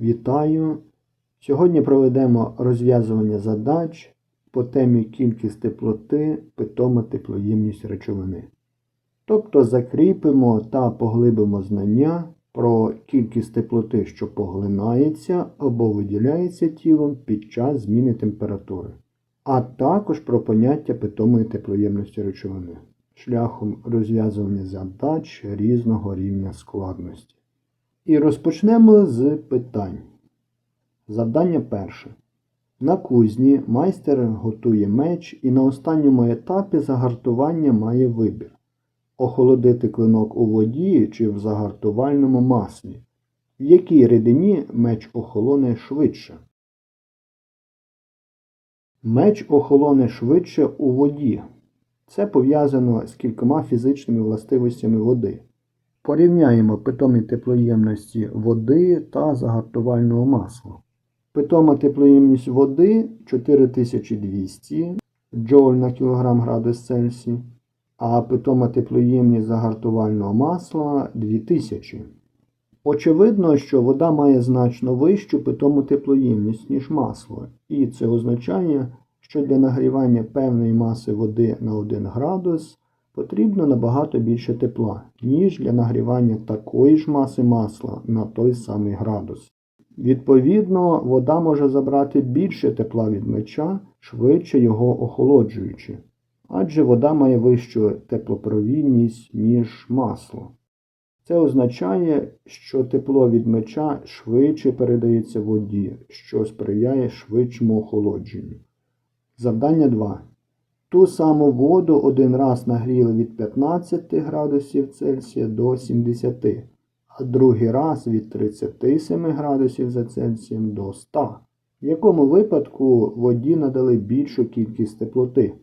Вітаю! Сьогодні проведемо розв'язування задач по темі кількість теплоти, питома теплоємність речовини. Тобто закріпимо та поглибимо знання про кількість теплоти, що поглинається або виділяється тілом під час зміни температури, а також про поняття питомої теплоємності речовини шляхом розв'язування задач різного рівня складності. І розпочнемо з питань. Завдання перше. На кузні майстер готує меч і на останньому етапі загартування має вибір. Охолодити клинок у воді чи в загартувальному маслі. В якій рідині меч охолоне швидше? Меч охолоне швидше у воді. Це пов'язано з кількома фізичними властивостями води. Порівняємо питомі теплоємності води та загартувального масла. Питома теплоємність води 4200 джоуль на кілограм градус Цельсій, а питома теплоємність загартувального масла 2000. Очевидно, що вода має значно вищу питому теплоємність, ніж масло, і це означає, що для нагрівання певної маси води на 1 градус потрібно набагато більше тепла, ніж для нагрівання такої ж маси масла на той самий градус. Відповідно, вода може забрати більше тепла від меча, швидше його охолоджуючи, адже вода має вищу теплопровідність, ніж масло. Це означає, що тепло від меча швидше передається воді, що сприяє швидшому охолодженню. Завдання 2. Ту саму воду один раз нагріли від 15 градусів Цельсія до 70, а другий раз від 37 градусів за Цельсієм до 100. В якому випадку воді надали більшу кількість теплоти?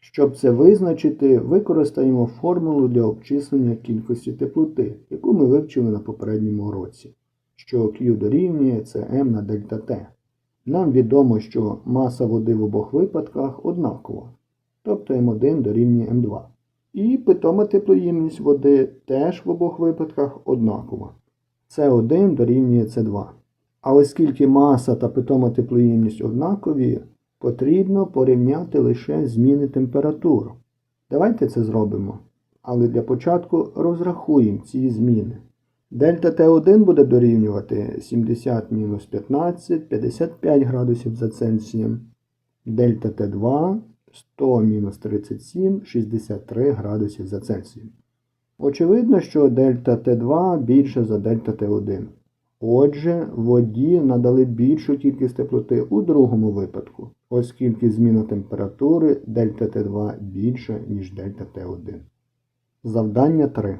Щоб це визначити, використаємо формулу для обчислення кількості теплоти, яку ми вивчили на попередньому уроці, що Q дорівнює Cm на дельта T. Нам відомо, що маса води в обох випадках однакова, тобто М1 дорівнює М2. І питома теплоємність води теж в обох випадках однакова. С1 дорівнює С2. А оскільки маса та питома теплоємність однакові, потрібно порівняти лише зміни температур. Давайте це зробимо. Але для початку розрахуємо ці зміни. Дельта Т1 буде дорівнювати 70 мінус 15, 55 градусів за Цельсієм. Дельта Т2 100 мінус 37, 63 градусів за Цельсієм. Очевидно, що дельта Т2 більше за дельта Т1. Отже, воді надали більшу кількість теплоти у другому випадку, оскільки зміна температури дельта Т2 більша, ніж дельта Т1. Завдання 3.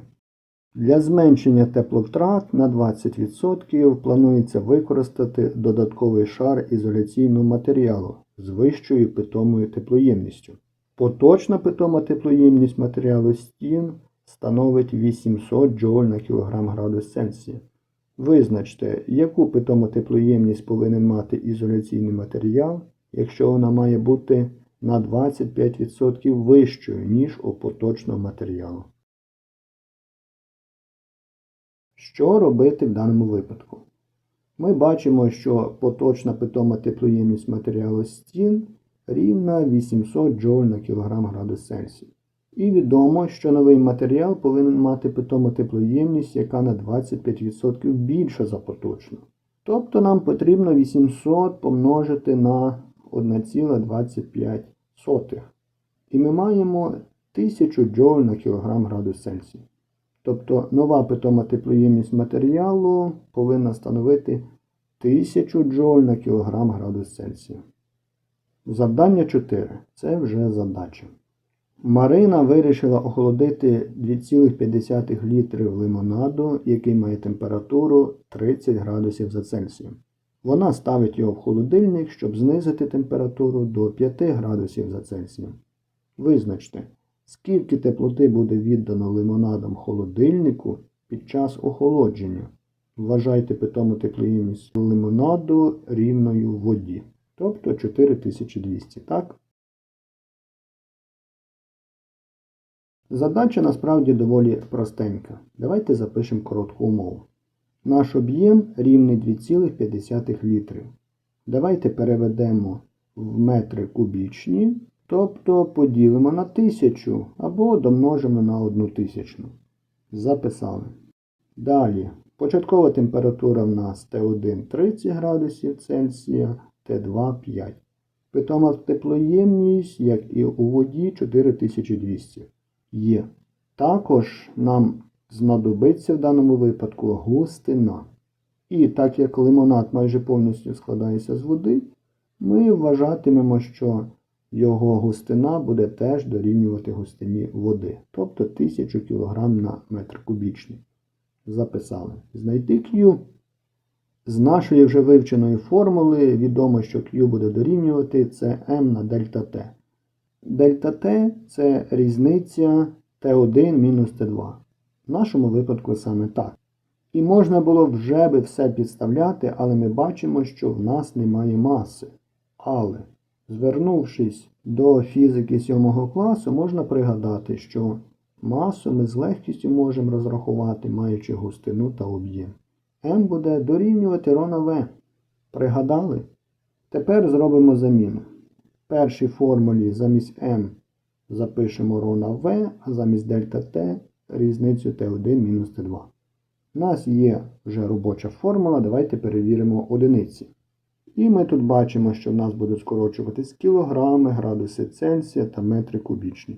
Для зменшення тепловтрат на 20% планується використати додатковий шар ізоляційного матеріалу з вищою питомою теплоємністю. Поточна питома теплоємність матеріалу стін становить 800 джоуль на кілограм градус Цельсія. Визначте, яку питому теплоємність повинен мати ізоляційний матеріал, якщо вона має бути на 25% вищою, ніж у поточного матеріалу. Що робити в даному випадку? Ми бачимо, що поточна питома теплоємність матеріалу стін рівна 800 джоуль на кілограм градус Цельсія. І відомо, що новий матеріал повинен мати питому теплоємність, яка на 25% більша за поточну. Тобто нам потрібно 800 помножити на 1,25. І ми маємо 1000 джоуль на кілограм градус Цельсія. Тобто нова питома теплоємність матеріалу повинна становити 1000 джоуль на кілограм градус Цельсія. Завдання 4. Це вже задача. Марина вирішила охолодити 2,5 літрів лимонаду, який має температуру 30 градусів за Цельсієм. Вона ставить його в холодильник, щоб знизити температуру до 5 градусів за Цельсієм. Визначте, скільки теплоти буде віддано лимонадом холодильнику під час охолодження. Вважайте питому теплоємність лимонаду рівною воді. Тобто 4200, так? Задача насправді доволі простенька. Давайте запишемо коротку умову. Наш об'єм рівний 2,5 літрів. Давайте переведемо в метри кубічні, тобто поділимо на тисячу або домножимо на одну тисячну. Записали. Далі. Початкова температура в нас Т1 30 градусів Цельсія, Т2 5. Питома теплоємність, як і у воді, 4200 є. Також нам знадобиться в даному випадку густина. І так як лимонад майже повністю складається з води, ми вважатимемо, що його густина буде теж дорівнювати густині води, тобто 1000 кг на метр кубічний. Записали. Знайти Q. З нашої вже вивченої формули відомо, що Q буде дорівнювати це m на дельта T. Дельта T це різниця T1 мінус T2. В нашому випадку саме так. І можна було вже би все підставляти, але ми бачимо, що в нас немає маси. Але, звернувшись до фізики 7 класу, можна пригадати, що масу ми з легкістю можемо розрахувати, маючи густину та об'єм. М буде дорівнювати ρ на В. Пригадали? Тепер зробимо заміну. В першій формулі замість М запишемо ρ на В, а замість дельта Т різницю Т1 мінус Т2. У нас є вже робоча формула, давайте перевіримо одиниці. І ми тут бачимо, що в нас будуть скорочуватись кілограми, градуси Цельсія та метри кубічні.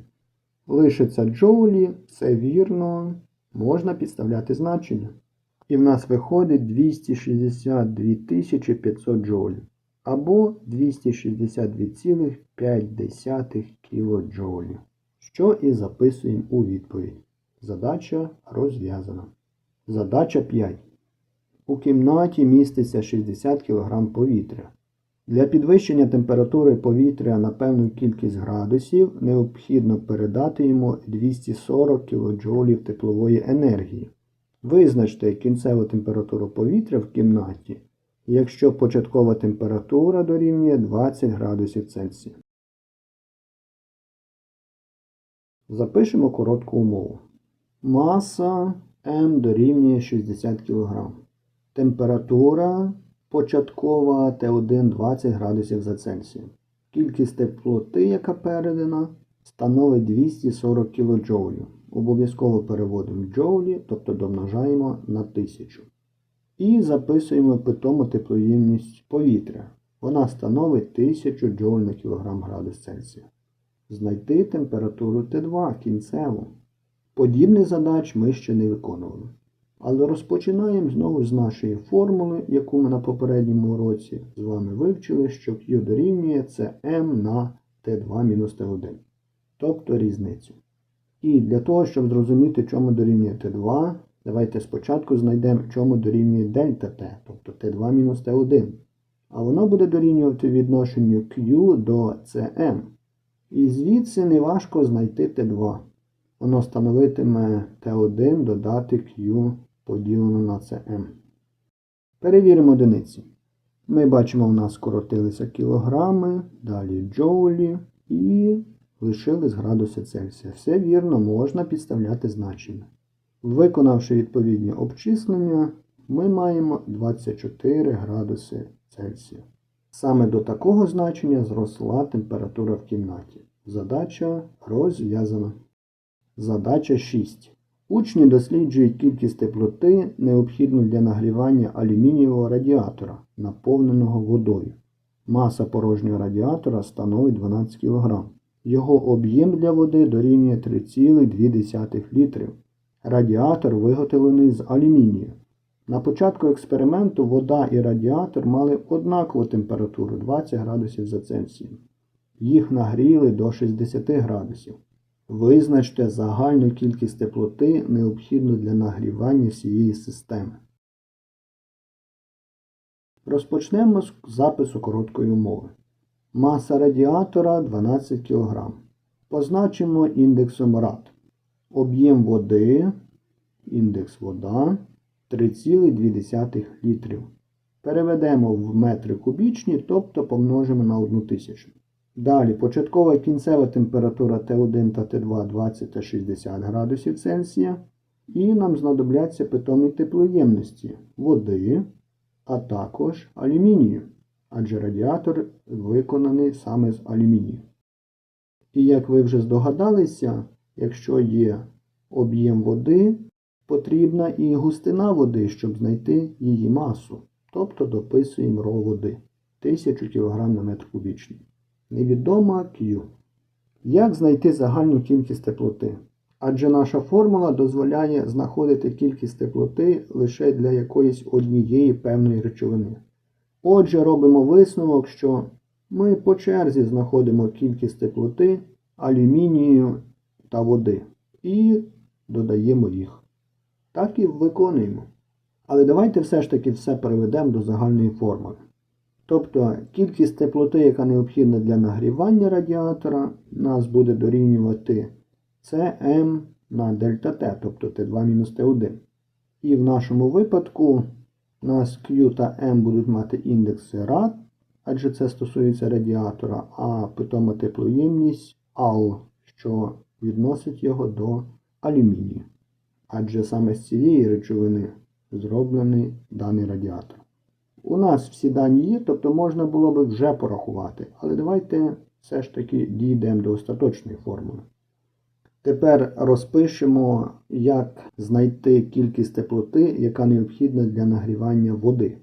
Лишиться джоулі, це вірно, можна підставляти значення. І в нас виходить 262 500 джоулів або 262,5 кілоджоулів, що і записуємо у відповідь. Задача розв'язана. Задача 5. У кімнаті міститься 60 кг повітря. Для підвищення температури повітря на певну кількість градусів необхідно передати йому 240 кДж теплової енергії. Визначте кінцеву температуру повітря в кімнаті, якщо початкова температура дорівнює 20 градусів Цельсія. Запишемо коротку умову. Маса М дорівнює 60 кг. Температура початкова Т1 20 градусів за Цельсієм. Кількість теплоти, яка передана, становить 240 кДж. Обов'язково переводимо джоулі, тобто домножаємо на 1000. І записуємо питому теплоємність повітря. Вона становить 1000 джоуль на кілограм градус Цельсія. Знайти температуру Т2 кінцеву. Подібних задач ми ще не виконували. Але розпочинаємо знову з нашої формули, яку ми на попередньому уроці з вами вивчили, що Q дорівнює це m на T2-T1, тобто різницю. І для того, щоб зрозуміти, чому дорівнює Т2, давайте спочатку знайдемо, чому дорівнює дельта Т, тобто Т2-Т1. А воно буде дорівнювати відношенню Q до CM. І звідси неважко знайти Т2. Воно становитиме Т1 додати Q поділено на Cm. Перевіримо одиниці. Ми бачимо, у нас скоротилися кілограми, далі джоулі і лишились градуси Цельсія. Все вірно, можна підставляти значення. Виконавши відповідні обчислення, ми маємо 24 градуси Цельсія. Саме до такого значення зросла температура в кімнаті. Задача розв'язана. Задача 6. Учні досліджують кількість теплоти, необхідну для нагрівання алюмінієвого радіатора, наповненого водою. Маса порожнього радіатора становить 12 кг. Його об'єм для води дорівнює 3,2 літрів. Радіатор виготовлений з алюмінію. На початку експерименту вода і радіатор мали однакову температуру 20 градусів за Цельсієм. Їх нагріли до 60 градусів. Визначте загальну кількість теплоти, необхідну для нагрівання всієї системи. Розпочнемо з запису короткої умови. Маса радіатора 12 кг. Позначимо індексом рад. Об'єм води, індекс вода 3,2 літрів. Переведемо в метри кубічні, тобто помножимо на 1 тисячу. Далі, початкова і кінцева температура Т1 та Т2 20 та 60 градусів Цельсія. І нам знадобляться питомі теплоємності води, а також алюмінію, адже радіатор виконаний саме з алюмінію. І як ви вже здогадалися, якщо є об'єм води, потрібна і густина води, щоб знайти її масу. Тобто дописуємо ро води 1000 кг на метр кубічний. Невідома Q. Як знайти загальну кількість теплоти? Адже наша формула дозволяє знаходити кількість теплоти лише для якоїсь однієї певної речовини. Отже, робимо висновок, що ми по черзі знаходимо кількість теплоти, алюмінію та води і додаємо їх. Так і виконуємо. Але давайте все ж таки все переведемо до загальної формули. Тобто кількість теплоти, яка необхідна для нагрівання радіатора, нас буде дорівнювати Cm на дельта T, тобто T2-T1. І в нашому випадку у нас Q та M будуть мати індекси рад, адже це стосується радіатора, а питома теплоємність AL, що відносить його до алюмінію. Адже саме з цієї речовини зроблений даний радіатор. У нас всі дані є, тобто можна було би вже порахувати, але давайте все ж таки дійдемо до остаточної формули. Тепер розпишемо, як знайти кількість теплоти, яка необхідна для нагрівання води.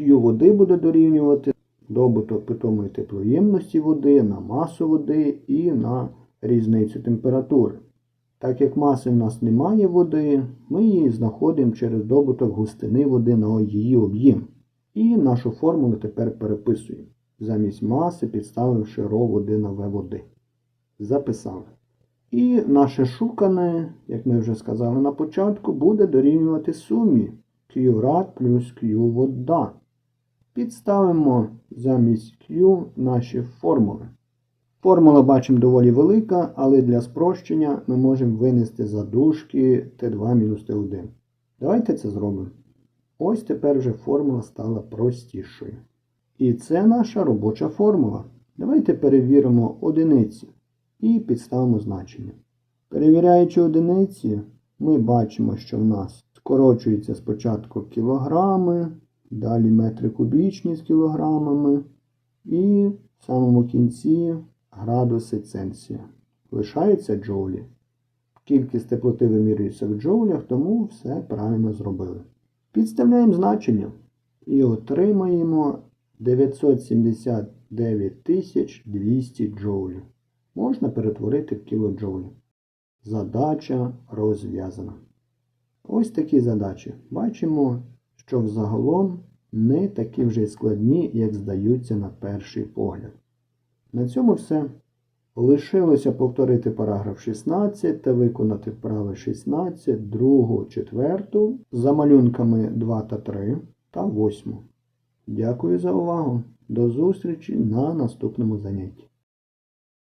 Q води буде дорівнювати добуток питомої теплоємності води на масу води і на різницю температури. Так як маси в нас немає води, ми її знаходимо через добуток густини води на її об'єм. І нашу формулу тепер переписуємо. Замість маси підставивши ро води на В води. Записали. І наше шукане, як ми вже сказали на початку, буде дорівнювати сумі Q плюс Q вода. Підставимо замість Q наші формули. Формула бачимо доволі велика, але для спрощення ми можемо винести задушки Т2-Т1. Давайте це зробимо. Ось тепер вже формула стала простішою. І це наша робоча формула. Давайте перевіримо одиниці і підставимо значення. Перевіряючи одиниці, ми бачимо, що в нас скорочується спочатку кілограми, далі метри кубічні з кілограмами, і в самому кінці градуси Цельсія. Лишаються джоулі. Кількість теплоти вимірюється в джоулях, тому все правильно зробили. Підставляємо значення і отримаємо 979 200 джоулів. Можна перетворити в кілоджоулі. Задача розв'язана. Ось такі задачі. Бачимо, що взагалом не такі вже складні, як здаються на перший погляд. На цьому все. Лишилося повторити параграф 16 та виконати вправи 16, 2, 4 за малюнками 2 та 3 та 8. Дякую за увагу. До зустрічі на наступному занятті.